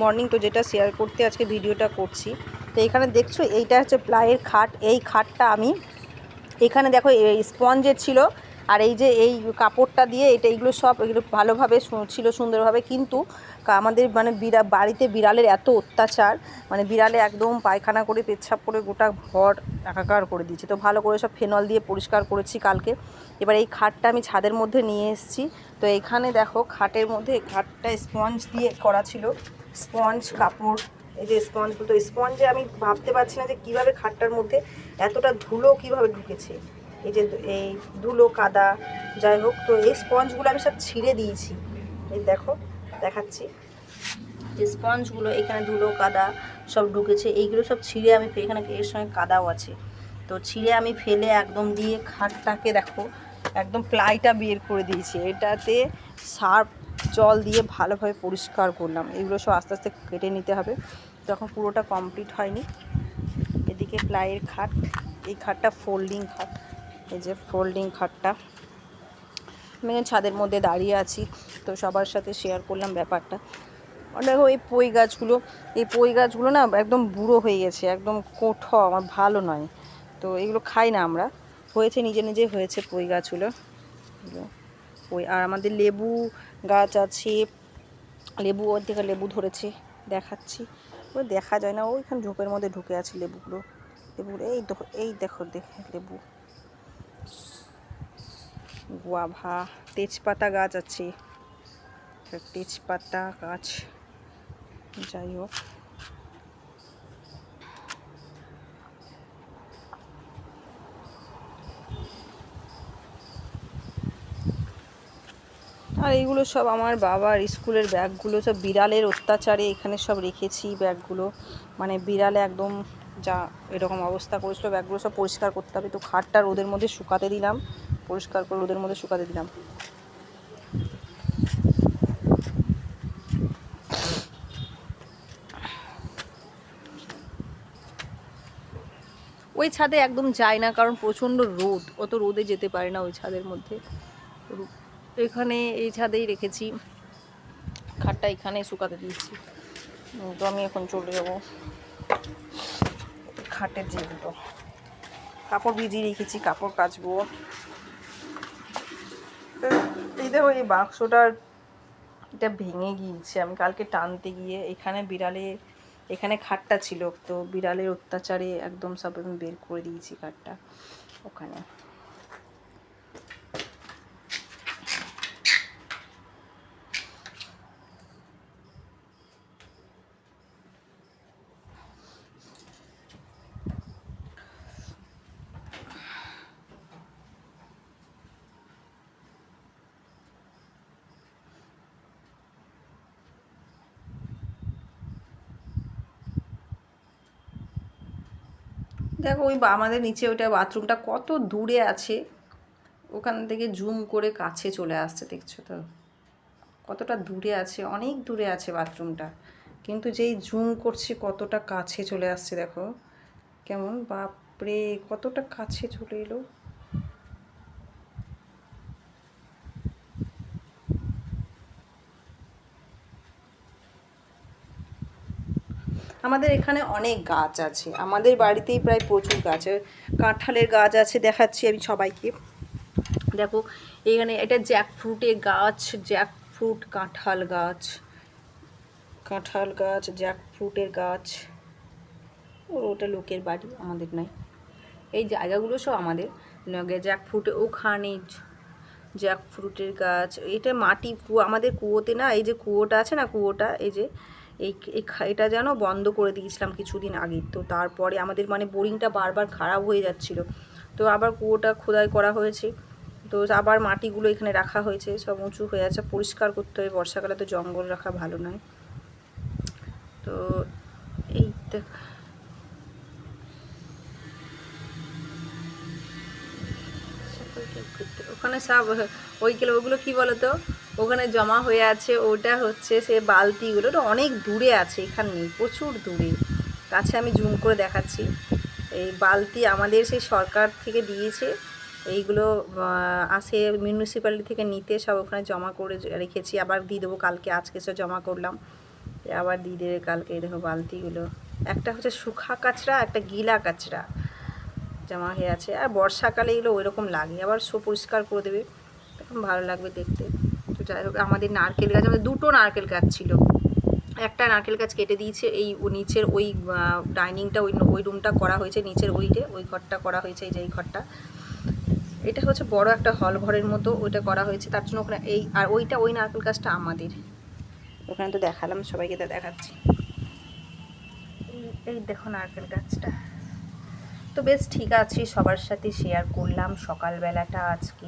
Morning তো যেটা share করতে, আজকে ভিডিওটা করছি। তো এখানে দেখছ, এইটা হচ্ছে প্লাইয়ের খাট। এই খাটটা আমি এখানে দেখো স্পঞ্জের ছিল, আর এই যে এই কাপড়টা দিয়ে এটা, এইগুলো সব এগুলো ভালোভাবে ছিল সুন্দরভাবে। কিন্তু আমাদের মানে বিড়া, বাড়িতে বিড়ালের এত অত্যাচার মানে বিড়ালে একদম পায়খানা করে, পেচ্ছাপ করে গোটা ঘর একাকার করে দিয়েছে। তো ভালো করে সব ফেনল দিয়ে পরিষ্কার করেছি কালকে। এবার এই খাটটা আমি ছাদের মধ্যে নিয়ে এসেছি। তো এখানে দেখো, খাটের মধ্যে, খাটটা স্পঞ্জ দিয়ে করা ছিল। স্পঞ্জ, কাপড়, এই যে স্পঞ্জগুলো তো স্পঞ্জে আমি ভাবতে পারছি না যে কীভাবে খাটটার মধ্যে এতটা ধুলো কীভাবে ঢুকেছে। এই যে এই ধুলো, কাদা, যাই হোক, তো এই স্পঞ্জগুলো আমি সব ছিঁড়ে দিয়েছি। এই দেখো, দেখাচ্ছি। যে স্পঞ্জগুলো, এখানে ধুলো, কাদা সব ঢুকেছে, এইগুলো সব ছিঁড়ে আমি এখানে এর সঙ্গে কাদাও আছে। তো ছিঁড়ে আমি ফেলে একদম দিয়ে খাটটাকে দেখো, একদম প্লাইটা বের করে দিয়েছি। এটাতে সার্ফ জল দিয়ে ভালোভাবে পরিষ্কার করলাম। এগুলো সব আস্তে আস্তে কেটে নিতে হবে। তখন পুরোটা কমপ্লিট হয়নি, এদিকে প্লাইয়ের খাট, এই খাটটা ফোল্ডিং খাট, এই যে ফোল্ডিং খাটটা। আমি ছাদের মধ্যে দাঁড়িয়ে আছি, তো সবার সাথে শেয়ার করলাম ব্যাপারটা। দেখো এই পই গাছগুলো, এই পই গাছগুলো না একদম বুড়ো হয়ে গেছে, একদম কোঠ, আমার ভালো নয়। তো এগুলো খাই না আমরা। হয়েছে নিজে নিজে হয়েছে পই গাছগুলো। পই আর আমাদের লেবু গাছ আছে। লেবু, ওর থেকে লেবু ধরেছে, দেখাচ্ছি। ওই দেখা যায় না ওইখানে ঝোপের মধ্যে ঢুকে আছে লেবুগুলো। লেবুর এই দেখো এই দেখো, দেখে লেবু। গুয়াভা, তেজপাতা গাছ আছে। তেজপাতা গাছ। যাই হোক। আর এইগুলো সব আমার বাবার স্কুলের ব্যাগগুলো, সব বিড়ালের অত্যাচারে এখানে সব রেখেছি ব্যাগগুলো। মানে বিড়ালে একদম যা এরকম অবস্থা করেছিল, ব্যাগগুলো সব পরিষ্কার করতে হবে। তো খাটটা রোদের মধ্যে শুকাতে দিলাম, পরিষ্কার করে রোদের মধ্যে শুকাতে দিলাম। ওই ছাদে একদম যায় না, কারণ প্রচণ্ড রোদ। অত রোদে যেতে পারে না ওই ছাদের মধ্যে। রো- এখানে এই ছাদেই রেখেছি। খাটটা এখানে শুকাতে দিয়েছি। তো আমি এখন চলে যাব খাটের যেগুলো কাপড় ভিজিয়ে রেখেছি, কাপড় কাচবো। তো এই দেখো, এই বাক্সটার এটা ভেঙে গিয়েছে। আমি কালকে টানতে গিয়ে এখানে বিড়ালে, এখানে খাটটা ছিল। তো বিড়ালের অত্যাচারে একদম সব আমি বের করে দিয়েছি খাটটা ওখানে। দেখো, ওই আমাদের নিচে ওইটা বাথরুমটা কত দূরে আছে। ওখান থেকে জুম করে কাছে চলে আসছে, দেখছ তো? কতটা দূরে আছে, অনেক দূরে আছে বাথরুমটা। কিন্তু যেই জুম করছে, কতটা কাছে চলে আসছে, দেখো। কেমন? বাপরে, কতটা কাছে চলে এলো। আমাদের এখানে অনেক গাছ আছে। আমাদের বাড়িতেই প্রায় প্রচুর গাছ কাঁঠালের গাছ আছে দেখাচ্ছি আমি সবাইকে। দেখো, এখানে এটা জ্যাক ফ্রুটের গাছ জ্যাক ফ্রুট কাঁঠাল গাছ। কাঁঠাল গাছ জ্যাক ফ্রুটের গাছ। ওটা লোকের বাড়ি, আমাদের নয়। এই জায়গাগুলো সব আমাদের। জ্যাক ফ্রুটে ওখানে জ্যাক ফ্রুটের গাছ, এটা মাটি কুয়ো, আমাদের কুয়োতে না, এই যে কুয়োটা আছে না, কুয়োটা, এই যে এই এটা যেন বন্ধ করে দিয়েছিলাম কিছুদিন আগে তো তারপরে আমাদের মানে বোরিংটা বারবার খারাপ হয়ে যাচ্ছিল। তো আবার কুয়োটা খোদাই করা হয়েছে। তো আবার মাটিগুলো এখানে রাখা হয়েছে, সব উঁচু হয়ে আছে। পরিষ্কার করতে হবে, বর্ষাকালে তো জঙ্গল রাখা ভালো নয়। তো এই দেখ ওখানে সব ওইগুলো ওগুলো কি বলতো? ওখানে জমা হয়ে আছে, ওটা হচ্ছে সে বালতিগুলো, ওটা অনেক দূরে আছে, এখানে নেই, প্রচুর দূরে। কাছে আমি জুম করে দেখাচ্ছি। এই বালতি আমাদের সেই সরকার থেকে দিয়েছে, এইগুলো আসে মিউনিসিপ্যালিটি থেকে নিতে, সব ওখানে জমা করে রেখেছি। আবার দিয়ে দেবো কালকে, আজকে সব জমা করলাম। আবার দিয়ে দেবে কালকে দেখো বালতিগুলো। একটা হচ্ছে শুখা কাচরা, একটা গিলা কাচরা জমা হয়ে আছে। আর বর্ষাকালে এগুলো ওইরকম লাগে, আবার সো পরিষ্কার করে দেবে। তখন ভালো লাগবে দেখতে। যাই হোক, আমাদের নারকেল গাছ, আমাদের দুটো নারকেল গাছ ছিল। একটা নারকেল গাছ কেটে দিয়েছে, এই নিচের ওই ডাইনিংটা, ওই ওই রুমটা করা হয়েছে, নিচের ওইটে, ওই ঘরটা করা হয়েছে, এই যে এই ঘরটা। এটা হচ্ছে বড় একটা হল ঘরের মতো, ওইটা করা হয়েছে, তার জন্য ওখানে এই, আর ওইটা, ওই নারকেল গাছটা আমাদের। ওখানে তো দেখালাম, সবাইকে তো দেখাচ্ছি। এই- এই দেখো নারকেল গাছটা। তো বেশ, ঠিক আছে, সবার সাথে শেয়ার করলাম সকালবেলাটা আজকে।